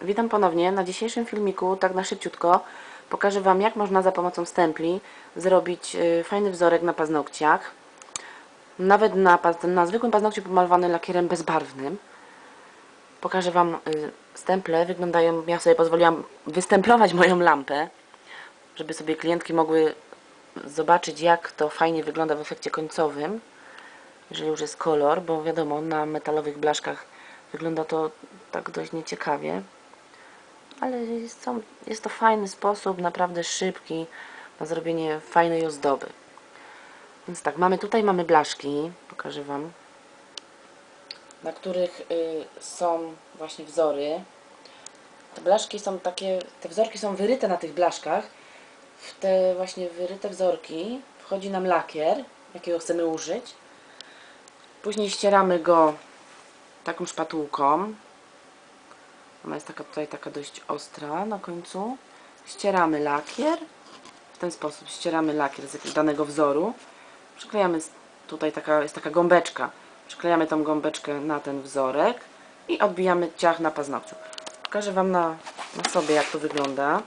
Witam ponownie. Na dzisiejszym filmiku, tak na szybciutko, pokażę Wam, jak można za pomocą stempli zrobić y, fajny wzorek na paznokciach. Nawet na, na zwykłym paznokciu pomalowany lakierem bezbarwnym. Pokażę Wam y, stemple. Wyglądają, ja sobie pozwoliłam wystemplować moją lampę, żeby sobie klientki mogły zobaczyć, jak to fajnie wygląda w efekcie końcowym jeżeli już jest kolor, bo wiadomo, na metalowych blaszkach wygląda to tak dość nieciekawie. Ale jest to, jest to fajny sposób, naprawdę szybki na zrobienie fajnej ozdoby. Więc tak, mamy tutaj mamy blaszki, pokażę Wam, na których y, są właśnie wzory. Te blaszki są takie, te wzorki są wyryte na tych blaszkach. W te właśnie wyryte wzorki wchodzi nam lakier, jakiego chcemy użyć. Później ścieramy go taką szpatułką. Ona jest taka tutaj taka dość ostra na końcu. Ścieramy lakier. W ten sposób ścieramy lakier z danego wzoru. Przyklejamy tutaj taka, jest taka gąbeczka. Przyklejamy tą gąbeczkę na ten wzorek i odbijamy ciach na paznokciu. Pokażę Wam na, na sobie jak to wygląda.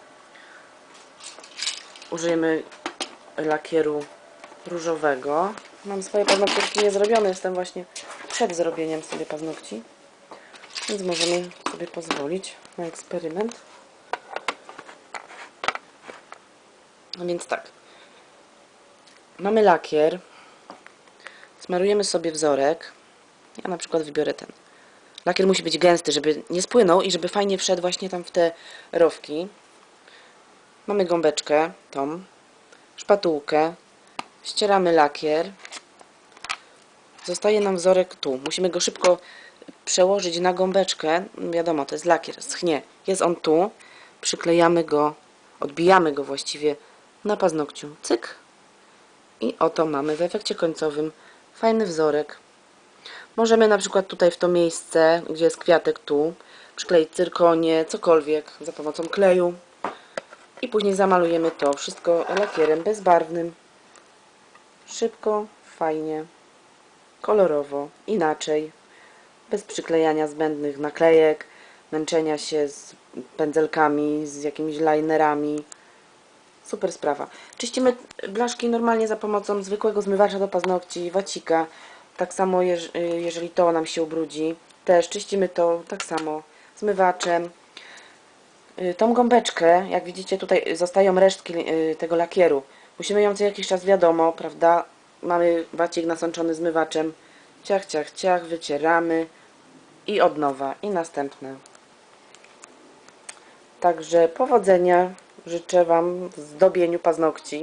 Użyjemy lakieru różowego. Mam swoje paznokcie niezrobione, jestem właśnie przed zrobieniem sobie paznokci. Więc możemy sobie pozwolić na eksperyment. No więc tak. Mamy lakier. Smarujemy sobie wzorek. Ja na przykład wybiorę ten. Lakier musi być gęsty, żeby nie spłynął i żeby fajnie wszedł właśnie tam w te rowki. Mamy gąbeczkę, tą, szpatułkę, ścieramy lakier. Zostaje nam wzorek tu. Musimy go szybko przełożyć na gąbeczkę. Wiadomo, to jest lakier, schnie. Jest on tu. Przyklejamy go, odbijamy go właściwie na paznokciu. Cyk. I oto mamy w efekcie końcowym fajny wzorek. Możemy na przykład tutaj w to miejsce, gdzie jest kwiatek tu, przykleić cyrkonię, cokolwiek za pomocą kleju. I później zamalujemy to wszystko lakierem bezbarwnym. Szybko, fajnie, kolorowo, inaczej. Bez przyklejania zbędnych naklejek, męczenia się z pędzelkami, z jakimiś linerami. Super sprawa. Czyścimy blaszki normalnie za pomocą zwykłego zmywacza do paznokci, wacika. Tak samo jeż- jeżeli to nam się ubrudzi. Też czyścimy to tak samo zmywaczem. Y, Tą gąbeczkę, jak widzicie tutaj zostają resztki y, tego lakieru. Musimy ją co jakiś czas, wiadomo, prawda? Mamy wacik nasączony zmywaczem. Ciach, ciach, ciach, wycieramy. I od nowa. I następne. Także powodzenia życzę Wam w zdobieniu paznokci.